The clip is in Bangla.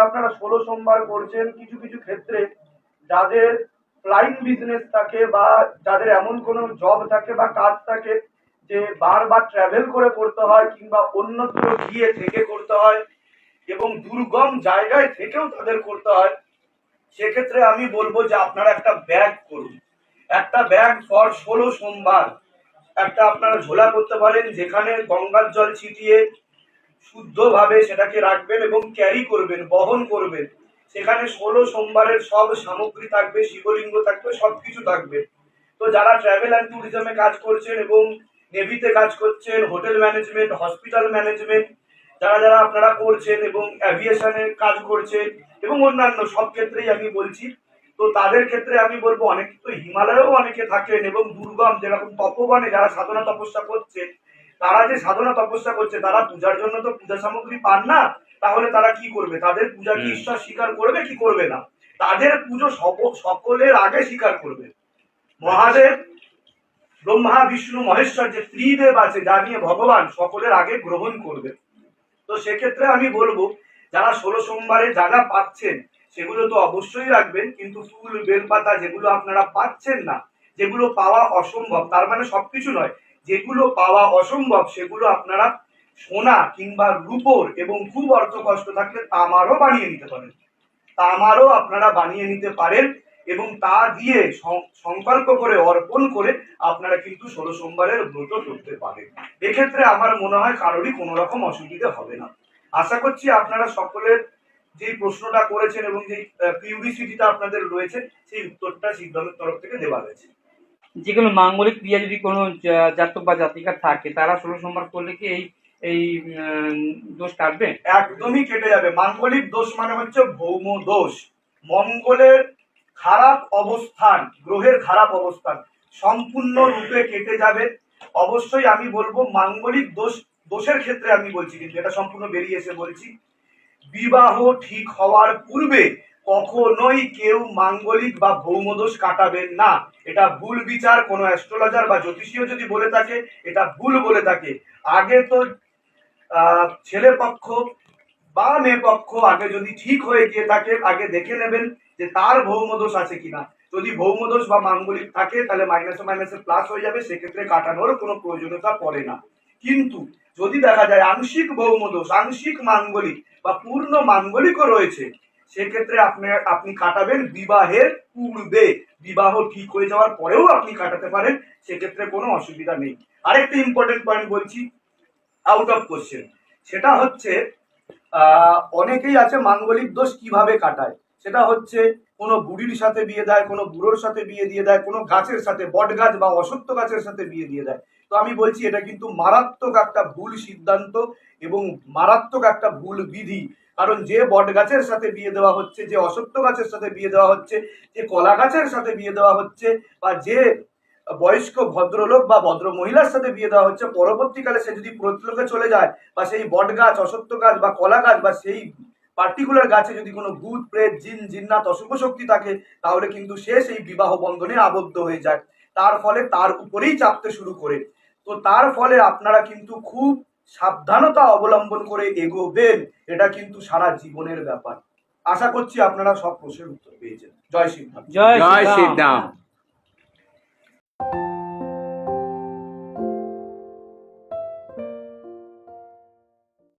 আপনারা ষোলো সোমবার করছেন, কিছু কিছু ক্ষেত্রে যাদের ফ্লাইং বিজনেস থাকে বা যাদের এমন কোনো জব থাকে বা কাজ থাকে যে বারবার ট্রাভেল করে করতে হয় কিংবা অন্যত্র গিয়ে থেকে করতে হয় এবং দুর্গম জায়গায় থেকেও তাদের করতে হয়, সেক্ষেত্রে আমি বলব যে আপনারা একটা ব্যাগ করুন। একটা ব্যাগ ফর ষোলো সোমবার। একটা আপনারা ঝোলা করতে পারেন যেখানে গঙ্গার জল ছিটিয়ে শুদ্ধভাবে সেটাকে রাখবেন এবং ক্যারি করবেন, বহন করবেন। সেখানে ষোলো সোমবারের সব সামগ্রী থাকবে, শিবলিঙ্গ থাকবে সব কিছু থাকবে। তো যারা ট্রাভেল অ্যান্ড ট্যুরিজমে কাজ করছেন এবং নেভিতে কাজ করছেন হোটেল ম্যানেজমেন্ট হসপিটাল ম্যানেজমেন্ট যারা যারা আপনারা করছেন এবং অ্যাভিয়েশনে কাজ করছেন এবং অন্যান্য সব ক্ষেত্রেই আমি বলছি, তো তাদের ক্ষেত্রে আমি বলব অনেক তো হিমালয়েও অনেকে থাকেন এবং দুর্গম যেরকম তপবনে যারা সাধনা তপস্যা করছে তারা যে সাধনা তপস্যা করছে তারা পূজার জন্য তো পূজা সামগ্রী পান না তাহলে তারা কি করবে? তাদের পূজা কি ঈশ্বর স্বীকার করবে কি করবে না? তাদের পুজো সকলের আগে স্বীকার করবে। মহাদেব ব্রহ্মা বিষ্ণু মহেশ্বর যে ত্রিদেব আছে যা নিয়ে ভগবান সকলের আগে গ্রহণ করবে। তো সেক্ষেত্রে আমি বলব যারা ষোলো সোমবারে যা যা পাচ্ছেন সেগুলো তো অবশ্যই রাখবেন কিন্তু ফুল বেলপাতা যেগুলো আপনারা পাচ্ছেন না যেগুলো পাওয়া অসম্ভব তার মানে সবকিছু নয়। যেগুলো পাওয়া অসম্ভব, সেগুলো আপনারা সোনা কিংবা রূপোর এবং খুব অর্থ কষ্ট থাকলে তামারও বানিয়ে নিতে পারেন। তামারও আপনারা বানিয়ে নিতে পারেন এবং তা দিয়ে সংকল্প করে, অর্পণ করে আপনারা কিন্তু ষোলো সোমবারের ব্রত করতে পারেন। এক্ষেত্রে আমার মনে হয় কারোরই কোনো রকম অসুবিধে হবে না। আশা করছি আপনারা সকলের যে প্রশ্নটা করেছেন এবং যে কিউরিসিটিটা আপনাদের রয়েছে, সেই উত্তরটা সিদ্ধান্তের তরফ থেকে দেওয়া গেছে যেগুলো মাঙ্গলিক ক্রিয়া যদি কোনো জাতক বা জাতিকা থাকে, তারা ষোলো সোমবার করলে কি এই এই দোষ কাটবে? একদমই কেটে যাবে। মাঙ্গলিক দোষ মানে হচ্ছে ভৌম দোষ। মঙ্গলের খারাপ অবস্থান, গ্রহের খারাপ অবস্থান সম্পূর্ণ রূপে কেটে যাবে। অবশ্যই আমি বলব, মাঙ্গলিক দোষ, দোষের ক্ষেত্রে আমি বলছি, কিন্তু এটা সম্পূর্ণ বেরিয়ে এসে বলছি। বিবাহ ঠিক হওয়ার পূর্বে কখনোই কেউ মাঙ্গলিক বা ভৌমদোষ কাটাবেন না। এটা ভুল বিচার, কোনো অ্যাস্ট্রোলজার বা জ্যোতিষীয় যদি বলে থাকে, এটা ভুল বলে থাকে। আগে তো ছেলে পক্ষ বা মেয়ে পক্ষ আগে যদি ঠিক হয়ে গিয়ে থাকে, আগে দেখে নেবেন যে তার ভৌমদোষ আছে কিনা। যদি ভৌমদোষ বা মাঙ্গলিক থাকে, তাহলে মাইনাসে মাইনাসে প্লাস হয়ে যাবে, সেক্ষেত্রে কাটানোর কোনো প্রয়োজনীয়তা পড়ে না। কিন্তু যদি দেখা যায় আংশিক ভৌমদোষ আংশিক মাঙ্গলিক বা পূর্ণ মাঙ্গলিকও রয়েছে সেক্ষেত্রে আপনি আপনি কাটাবেন বিবাহের পূর্বে। বিবাহ ঠিক হয়ে যাওয়ার পরেও আপনি কাটাতে পারেন, সেক্ষেত্রে কোনো অসুবিধা নেই। আরেকটা ইম্পর্টেন্ট পয়েন্ট বলছি আউট অফ কোশ্চেন সেটা হচ্ছে অনেকেই আছে মাঙ্গলিক দোষ কীভাবে কাটায়? সেটা হচ্ছে কোনো বুড়ির সাথে বিয়ে দেয়, কোনো বুড়োর সাথে বিয়ে দিয়ে দেয়, কোনো গাছের সাথে বট গাছ বা অসত্য গাছের সাথে বিয়ে দিয়ে দেয়। তো আমি বলছি, এটা কিন্তু মারাত্মক একটা ভুল সিদ্ধান্ত এবং মারাত্মক একটা ভুল বিধি। কারণ যে বট গাছের সাথে বিয়ে দেওয়া হচ্ছে, যে অসত্য গাছের সাথে বিয়ে দেওয়া হচ্ছে, যে কলা গাছের সাথে বিয়ে দেওয়া হচ্ছে, বা যে বয়স্ক ভদ্রলোক বা ভদ্র মহিলার সাথে বিয়ে দেওয়া হচ্ছে, পরবর্তীকালে সে যদি প্রতিলোকে চলে যায়, বা সেই বট গাছ অসত্য গাছ বা কলা গাছ বা সেই পার্টিকুলার গাছে যদি কোনো ভূত প্রেত জিন জিন্নাত অশুভ শক্তি থাকে তাহলে কিন্তু সে সেই বিবাহ বন্ধনে আবদ্ধ হয়ে যায়। তার ফলে তার উপরেই চাপতে শুরু করে। তো তার ফলে আপনারা কিন্তু খুব সাবধানতা অবলম্বন করে এগোবেন। এটা কিন্তু সারা জীবনের ব্যাপার। আশা করছি আপনারা সব প্রশ্নের উত্তর পেয়েছেন। জয় সিদ্ধান্ত জয় শ্রীরাম। শ্রীরাম।